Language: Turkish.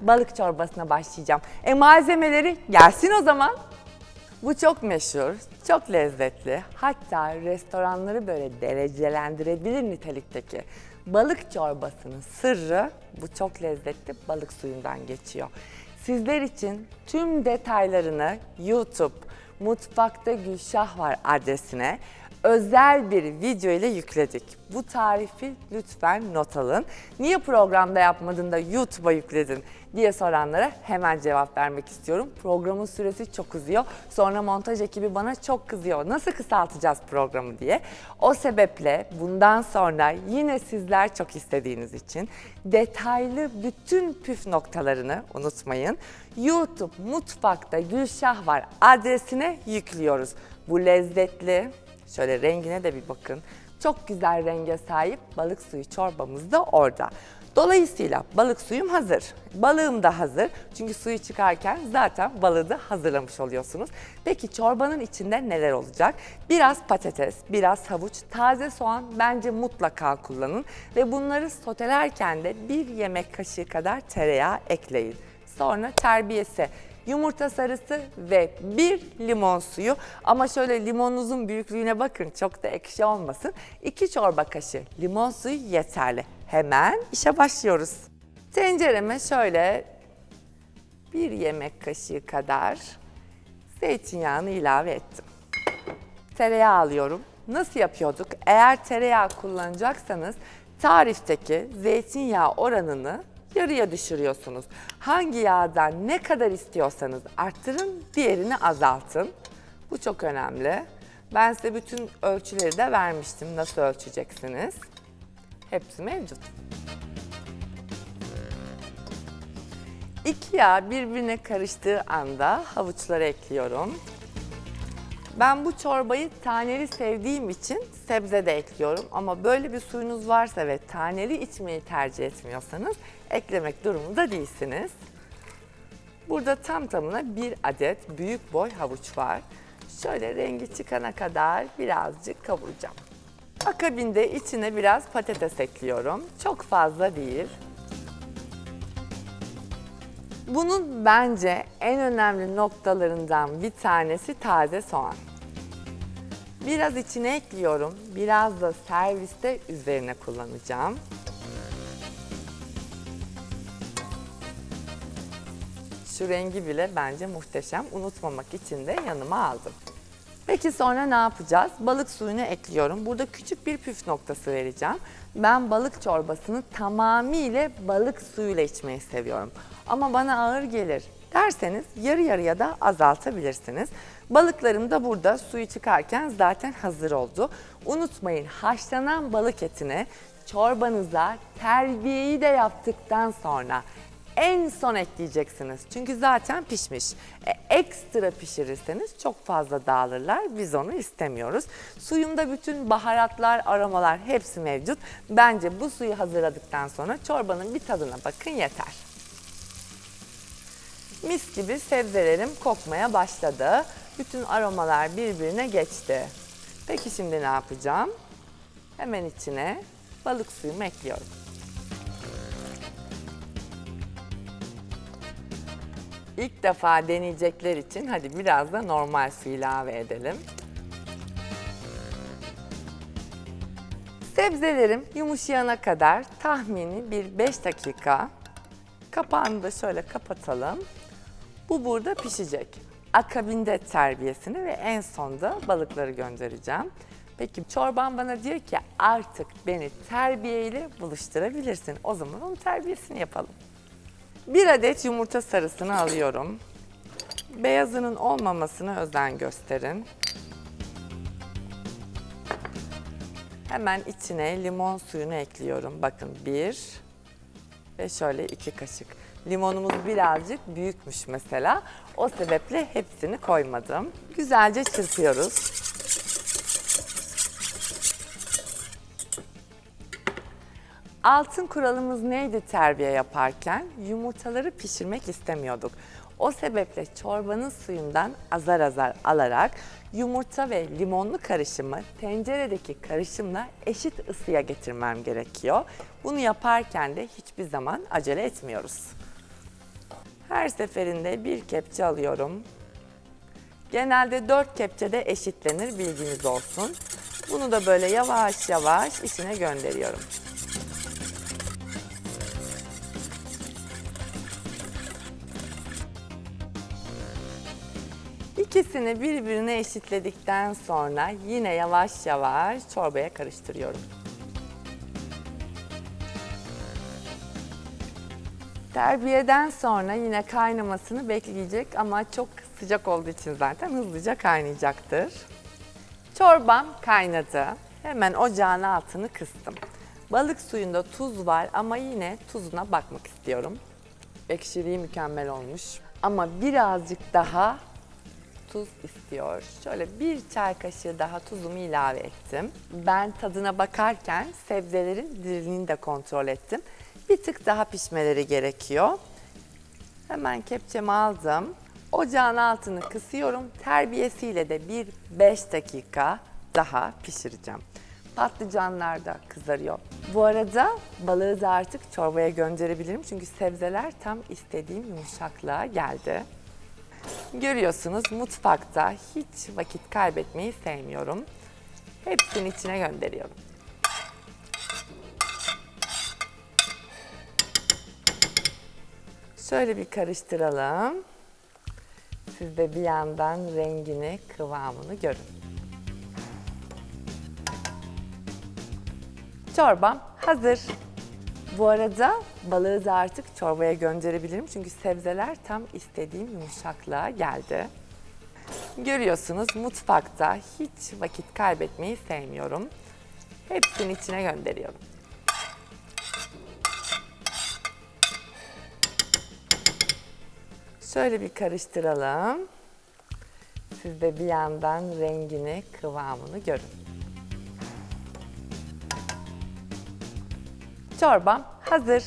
balık çorbasına başlayacağım. E malzemeleri gelsin o zaman. Bu çok meşhur, çok lezzetli. Hatta restoranları böyle derecelendirebilir nitelikteki balık çorbasının sırrı bu çok lezzetli balık suyundan geçiyor. Sizler için tüm detaylarını YouTube Mutfakta Gülşah var adresine özel bir video ile yükledik. Bu tarifi lütfen not alın. Niye programda yapmadın da YouTube'a yükledin diye soranlara hemen cevap vermek istiyorum. Programın süresi çok uzuyor. Sonra montaj ekibi bana çok kızıyor. Nasıl kısaltacağız programı diye. O sebeple bundan sonra yine sizler çok istediğiniz için detaylı bütün püf noktalarını unutmayın. YouTube Mutfakta Gülşah var adresine yüklüyoruz. Bu lezzetli, şöyle rengine de bir bakın. Çok güzel renge sahip balık suyu çorbamız da orada. Dolayısıyla balık suyum hazır. Balığım da hazır. Çünkü suyu çıkarken zaten balığı da hazırlamış oluyorsunuz. Peki çorbanın içinde neler olacak? Biraz patates, biraz havuç, taze soğan bence mutlaka kullanın. Ve bunları sotelerken de bir yemek kaşığı kadar tereyağı ekleyin. Sonra terbiyesi yumurta sarısı ve bir limon suyu. Ama şöyle limonunuzun büyüklüğüne bakın çok da ekşi olmasın. 2 çorba kaşığı limon suyu yeterli. Hemen işe başlıyoruz. Tencereme şöyle bir yemek kaşığı kadar zeytinyağını ilave ettim. Tereyağı alıyorum. Nasıl yapıyorduk? Eğer tereyağı kullanacaksanız tarifteki zeytinyağı oranını yarıya düşürüyorsunuz. Hangi yağdan ne kadar istiyorsanız arttırın, diğerini azaltın. Bu çok önemli. Ben size bütün ölçüleri de vermiştim. Nasıl ölçeceksiniz? Hepsi mevcut. İki yağ birbirine karıştığı anda havuçları ekliyorum. Ben bu çorbayı taneli sevdiğim için sebze de ekliyorum ama böyle bir suyunuz varsa ve taneli içmeyi tercih etmiyorsanız eklemek durumunda değilsiniz. Burada tam tamına bir adet büyük boy havuç var. Şöyle rengi çıkana kadar birazcık kavuracağım. Akabinde içine biraz patates ekliyorum. Çok fazla değil. Bunun bence en önemli noktalarından bir tanesi taze soğan. Biraz içine ekliyorum. Biraz da serviste üzerine kullanacağım. Şu rengi bile bence muhteşem. Unutmamak için de yanıma aldım. Peki sonra ne yapacağız? Balık suyunu ekliyorum. Burada küçük bir püf noktası vereceğim. Ben balık çorbasını tamamıyla balık suyuyla içmeyi seviyorum. Ama bana ağır gelir derseniz yarı yarıya da azaltabilirsiniz. Balıklarım da burada suyu çıkarken zaten hazır oldu. Unutmayın haşlanan balık etini çorbanıza terbiyeyi de yaptıktan sonra en son ekleyeceksiniz. Çünkü zaten pişmiş. E, ekstra pişirirseniz çok fazla dağılırlar. Biz onu istemiyoruz. Suyumda bütün baharatlar, aromalar hepsi mevcut. Bence bu suyu hazırladıktan sonra çorbanın bir tadına bakın yeter. Mis gibi sebzelerim kokmaya başladı. Bütün aromalar birbirine geçti. Peki şimdi ne yapacağım? Hemen içine balık suyumu ekliyorum. İlk defa deneyecekler için hadi biraz da normal su ilave edelim. Sebzelerim yumuşayana kadar tahmini bir 5 dakika kapağını da şöyle kapatalım. Bu burada pişecek. Akabinde terbiyesini ve en sonda balıkları göndereceğim. Peki çorban bana diyor ki artık beni terbiyeyle buluşturabilirsin. O zaman onun terbiyesini yapalım. Bir adet yumurta sarısını alıyorum. Beyazının olmamasına özen gösterin. Hemen içine limon suyunu ekliyorum. Bakın bir ve şöyle iki kaşık. Limonumuz birazcık büyükmüş mesela. O sebeple hepsini koymadım. Güzelce çırpıyoruz. Altın kuralımız neydi terbiye yaparken? Yumurtaları pişirmek istemiyorduk. O sebeple çorbanın suyundan azar azar alarak yumurta ve limonlu karışımı tenceredeki karışımla eşit ısıya getirmem gerekiyor. Bunu yaparken de hiçbir zaman acele etmiyoruz. Her seferinde bir kepçe alıyorum. Genelde 4 kepçede eşitlenir bilginiz olsun. Bunu da böyle yavaş yavaş içine gönderiyorum. İkisini birbirine eşitledikten sonra yine yavaş yavaş çorbaya karıştırıyorum. Terbiyeden sonra yine kaynamasını bekleyecek ama çok sıcak olduğu için zaten hızlıca kaynayacaktır. Çorbam kaynadı. Hemen ocağın altını kıstım. Balık suyunda tuz var ama yine tuzuna bakmak istiyorum. Ekşiliği mükemmel olmuş. Ama birazcık daha tuz istiyor. Şöyle bir çay kaşığı daha tuzumu ilave ettim. Ben tadına bakarken sebzelerin diriliğini de kontrol ettim. Bir tık daha pişmeleri gerekiyor. Hemen kepçemi aldım. Ocağın altını kısıyorum. Terbiyesiyle de bir 5 dakika daha pişireceğim. Patlıcanlar da kızarıyor. Bu arada balığı da artık çorbaya gönderebilirim. Çünkü sebzeler tam istediğim yumuşaklığa geldi. Görüyorsunuz mutfakta hiç vakit kaybetmeyi sevmiyorum. Hepsini içine gönderiyorum. Şöyle bir karıştıralım. Siz de bir yandan rengini, kıvamını görün. Çorbam hazır. Bu arada balığı da artık çorbaya gönderebilirim. Çünkü sebzeler tam istediğim yumuşaklığa geldi. Görüyorsunuz mutfakta hiç vakit kaybetmeyi sevmiyorum. Hepsini içine gönderiyorum. Şöyle bir karıştıralım. Siz de bir yandan rengini, kıvamını görün. Çorbam hazır.